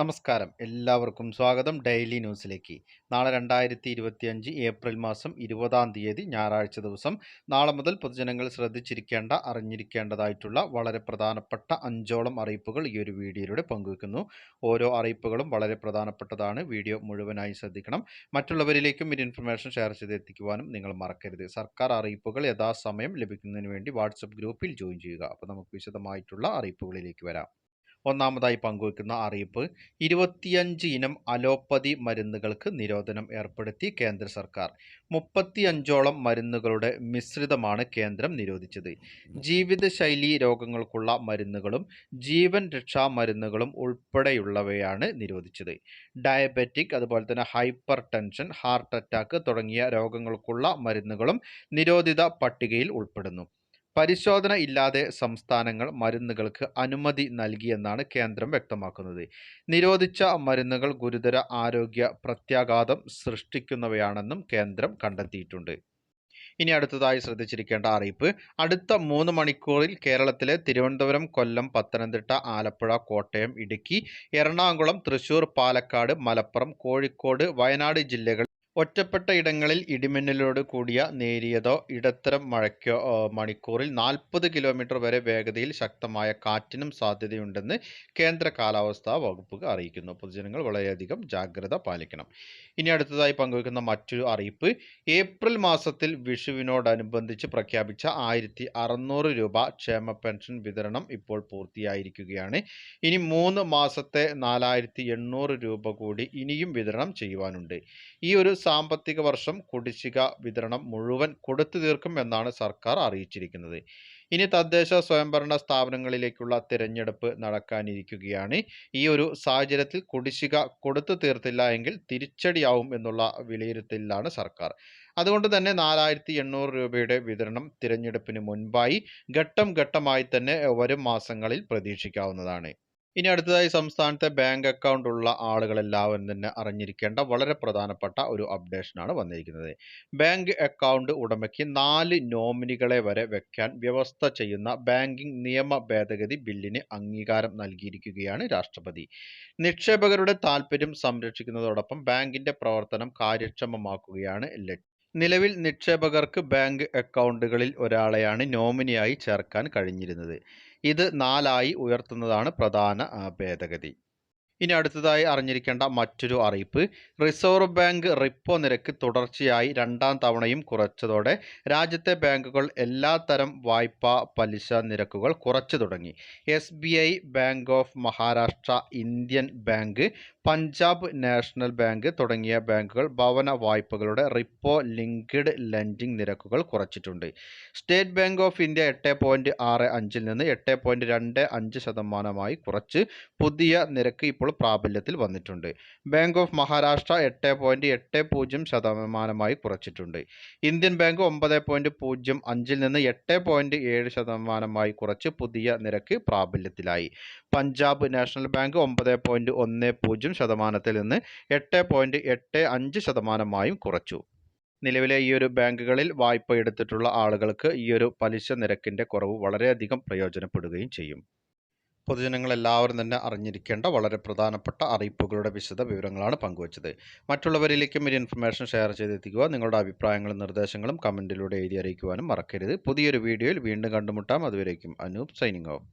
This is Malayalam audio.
നമസ്കാരം. എല്ലാവർക്കും സ്വാഗതം ഡെയിലി ന്യൂസിലേക്ക്. നാളെ രണ്ടായിരത്തി ഇരുപത്തിയഞ്ച് ഏപ്രിൽ മാസം ഇരുപതാം തീയതി ഞായറാഴ്ച ദിവസം. നാളെ മുതൽ പൊതുജനങ്ങൾ ശ്രദ്ധിച്ചിരിക്കേണ്ട അറിഞ്ഞിരിക്കേണ്ടതായിട്ടുള്ള വളരെ പ്രധാനപ്പെട്ട അഞ്ചോളം അറിയിപ്പുകൾ ഈ ഒരു വീഡിയോയിലൂടെ പങ്കുവെക്കുന്നു ഓരോ അറിയിപ്പുകളും വളരെ പ്രധാനപ്പെട്ടതാണ്. വീഡിയോ മുഴുവനായി ശ്രദ്ധിക്കണം. മറ്റുള്ളവരിലേക്കും ഇത് ഇൻഫർമേഷൻ ഷെയർ ചെയ്തെത്തിക്കുവാനും നിങ്ങൾ മറക്കരുത്. സർക്കാർ അറിയിപ്പുകൾ യഥാസമയം ലഭിക്കുന്നതിന് വേണ്ടി വാട്സപ്പ് ഗ്രൂപ്പിൽ ജോയിൻ ചെയ്യുക. അപ്പോൾ നമുക്ക് വിശദമായിട്ടുള്ള അറിയിപ്പുകളിലേക്ക് വരാം. ഒന്നാമതായി പങ്കുവയ്ക്കുന്ന അറിയിപ്പ് ഇരുപത്തിയഞ്ച് ഇനം അലോപ്പതി മരുന്നുകൾക്ക് നിരോധനം ഏർപ്പെടുത്തി കേന്ദ്ര സർക്കാർ. മുപ്പത്തിയഞ്ചോളം മരുന്നുകളുടെ മിശ്രിതമാണ് കേന്ദ്രം നിരോധിച്ചത്. ജീവിതശൈലി രോഗങ്ങൾക്കുള്ള മരുന്നുകളും ജീവൻ രക്ഷാ മരുന്നുകളും ഉൾപ്പെടെയുള്ളവയാണ് നിരോധിച്ചത്. ഡയബറ്റിക് അതുപോലെ തന്നെ ഹൈപ്പർ ടെൻഷൻ ഹാർട്ട് അറ്റാക്ക് തുടങ്ങിയ രോഗങ്ങൾക്കുള്ള മരുന്നുകളും നിരോധിത പട്ടികയിൽ ഉൾപ്പെടുന്നു. പരിശോധന ഇല്ലാതെ സംസ്ഥാനങ്ങൾ മരുന്നുകൾക്ക് അനുമതി നൽകിയെന്നാണ് കേന്ദ്രം വ്യക്തമാക്കുന്നത്. നിരോധിച്ച മരുന്നുകൾ ഗുരുതര ആരോഗ്യ പ്രത്യാഘാതം സൃഷ്ടിക്കുന്നവയാണെന്നും കേന്ദ്രം കണ്ടെത്തിയിട്ടുണ്ട്. ഇനി അടുത്തതായി ശ്രദ്ധിച്ചിരിക്കേണ്ട അറിയിപ്പ്. അടുത്ത മൂന്ന് മണിക്കൂറിൽ കേരളത്തിലെ തിരുവനന്തപുരം കൊല്ലം പത്തനംതിട്ട ആലപ്പുഴ കോട്ടയം ഇടുക്കി എറണാകുളം തൃശൂർ പാലക്കാട് മലപ്പുറം കോഴിക്കോട് വയനാട് ജില്ലകൾ ഒറ്റപ്പെട്ട ഇടങ്ങളിൽ ഇടിമിന്നലോട് കൂടിയ നേരിയതോ ഇടത്തരം മഴയ്ക്കോ മണിക്കൂറിൽ നാൽപ്പത് കിലോമീറ്റർ വരെ വേഗതയിൽ ശക്തമായ കാറ്റിനും സാധ്യതയുണ്ടെന്ന് കേന്ദ്ര കാലാവസ്ഥാ വകുപ്പ് അറിയിക്കുന്നു. പൊതുജനങ്ങൾ വളരെയധികം ജാഗ്രത പാലിക്കണം. ഇനി അടുത്തതായി പങ്കുവയ്ക്കുന്ന മറ്റൊരു അറിയിപ്പ് ഏപ്രിൽ മാസത്തിൽ വിഷുവിനോടനുബന്ധിച്ച് പ്രഖ്യാപിച്ച ആയിരത്തി അറുന്നൂറ് രൂപ ക്ഷേമ പെൻഷൻ വിതരണം ഇപ്പോൾ പൂർത്തിയായിരിക്കുകയാണ്. ഇനി മൂന്ന് മാസത്തെ നാലായിരത്തി രൂപ കൂടി ഇനിയും വിതരണം ചെയ്യുവാനുണ്ട്. ഈ ഒരു സാമ്പത്തിക വർഷം കുടിശ്ശിക വിതരണം മുഴുവൻ കൊടുത്തു തീർക്കും എന്നാണ് സർക്കാർ അറിയിച്ചിരിക്കുന്നത്. ഇനി തദ്ദേശ സ്വയംഭരണ സ്ഥാപനങ്ങളിലേക്കുള്ള തിരഞ്ഞെടുപ്പ് നടക്കാനിരിക്കുകയാണ്. ഈ ഒരു സാഹചര്യത്തിൽ കുടിശ്ശിക കൊടുത്തു തീർത്തില്ല എങ്കിൽ തിരിച്ചടിയാവും എന്നുള്ള വിലയിരുത്തലിലാണ് സർക്കാർ. അതുകൊണ്ട് തന്നെ നാലായിരത്തി എണ്ണൂറ് രൂപയുടെ വിതരണം തിരഞ്ഞെടുപ്പിന് മുൻപായി ഘട്ടം ഘട്ടമായി തന്നെ വരും മാസങ്ങളിൽ പ്രതീക്ഷിക്കാവുന്നതാണ്. ഇനി അടുത്തതായി സംസ്ഥാനത്തെ ബാങ്ക് അക്കൗണ്ട് ഉള്ള ആളുകളെല്ലാവരും തന്നെ അറിഞ്ഞിരിക്കേണ്ട വളരെ പ്രധാനപ്പെട്ട ഒരു അപ്ഡേഷനാണ് വന്നിരിക്കുന്നത്. ബാങ്ക് അക്കൗണ്ട് ഉടമയ്ക്ക് നാല് നോമിനികളെ വരെ വെക്കാൻ വ്യവസ്ഥ ചെയ്യുന്ന ബാങ്കിംഗ് നിയമ ഭേദഗതി ബില്ലിന് അംഗീകാരം നൽകിയിരിക്കുകയാണ് രാഷ്ട്രപതി. നിക്ഷേപകരുടെ താൽപ്പര്യം സംരക്ഷിക്കുന്നതോടൊപ്പം ബാങ്കിന്റെ പ്രവർത്തനം കാര്യക്ഷമമാക്കുകയാണ് ലക്ഷ്യം. നിലവിൽ നിക്ഷേപകർക്ക് ബാങ്ക് അക്കൗണ്ടുകളിൽ ഒരാളെയാണ് നോമിനിയായി ചേർക്കാൻ കഴിഞ്ഞിരുന്നത്. ഇത് നാലായി ഉയർത്തുന്നതാണ് പ്രധാന ഭേദഗതി. ഇനി അടുത്തതായി അറിഞ്ഞിരിക്കേണ്ട മറ്റൊരു അറിയിപ്പ്. റിസർവ് ബാങ്ക് റിപ്പോ നിരക്ക് തുടർച്ചയായി രണ്ടാം തവണയും കുറച്ചതോടെ രാജ്യത്തെ ബാങ്കുകൾ എല്ലാ തരം വായ്പാ പലിശ നിരക്കുകൾ കുറച്ചു തുടങ്ങി. S Bank of Maharashtra Indian Bank Punjab National Bank തുടങ്ങിയ ബാങ്കുകൾ ഭവന വായ്പകളുടെ റിപ്പോ ലിങ്ക്ഡ് ലെൻഡിംഗ് നിരക്കുകൾ കുറച്ചിട്ടുണ്ട്. സ്റ്റേറ്റ് ബാങ്ക് ഓഫ് ഇന്ത്യ എട്ട് പോയിന്റ് ആറ് അഞ്ചിൽ നിന്ന് എട്ട് പോയിന്റ് രണ്ട് അഞ്ച് ശതമാനമായി കുറച്ച് പുതിയ നിരക്ക് ഇപ്പോൾ പ്രാബല്യത്തിൽ വന്നിട്ടുണ്ട്. ബാങ്ക് ഓഫ് മഹാരാഷ്ട്ര എട്ട് പോയിന്റ് എട്ട് പൂജ്യം ശതമാനമായി കുറച്ചിട്ടുണ്ട്. ഇന്ത്യൻ ബാങ്ക് ഒമ്പത് പോയിന്റ് പൂജ്യം അഞ്ചിൽ നിന്ന് എട്ട് പോയിന്റ് ഏഴ് ശതമാനമായി കുറച്ച് പുതിയ നിരക്ക് പ്രാബല്യത്തിലായി. പഞ്ചാബ് നാഷണൽ ബാങ്ക് ഒമ്പത് പോയിന്റ് ഒന്ന് പൂജ്യം ശതമാനത്തിൽ നിന്ന് എട്ട് പോയിന്റ് എട്ട് അഞ്ച് ശതമാനമായും കുറച്ചു. നിലവിലെ ഈ ഒരു ബാങ്കുകളിൽ വായ്പ എടുത്തിട്ടുള്ള ആളുകൾക്ക് ഈ ഒരു പലിശ നിരക്കിന്റെ കുറവ് വളരെയധികം പ്രയോജനപ്പെടുകയും ചെയ്യും. പൊതുജനങ്ങൾ എല്ലാവരും തന്നെ അറിഞ്ഞിരിക്കേണ്ട വളരെ പ്രധാനപ്പെട്ട അറിയിപ്പുകളുടെ വിശദ വിവരങ്ങളാണ് പങ്കുവച്ചത്. മറ്റുള്ളവരിലേക്കും ഒരു ഇൻഫർമേഷൻ ഷെയർ ചെയ്തെത്തിക്കുക നിങ്ങളുടെ അഭിപ്രായങ്ങളും നിർദ്ദേശങ്ങളും കമന്റിലൂടെ എഴുതി അറിയിക്കുവാനും മറക്കരുത്. പുതിയൊരു വീഡിയോയിൽ വീണ്ടും കണ്ടുമുട്ടാം. അതുവരേക്കും അനൂപ് സൈനിങ് ഓഫ്.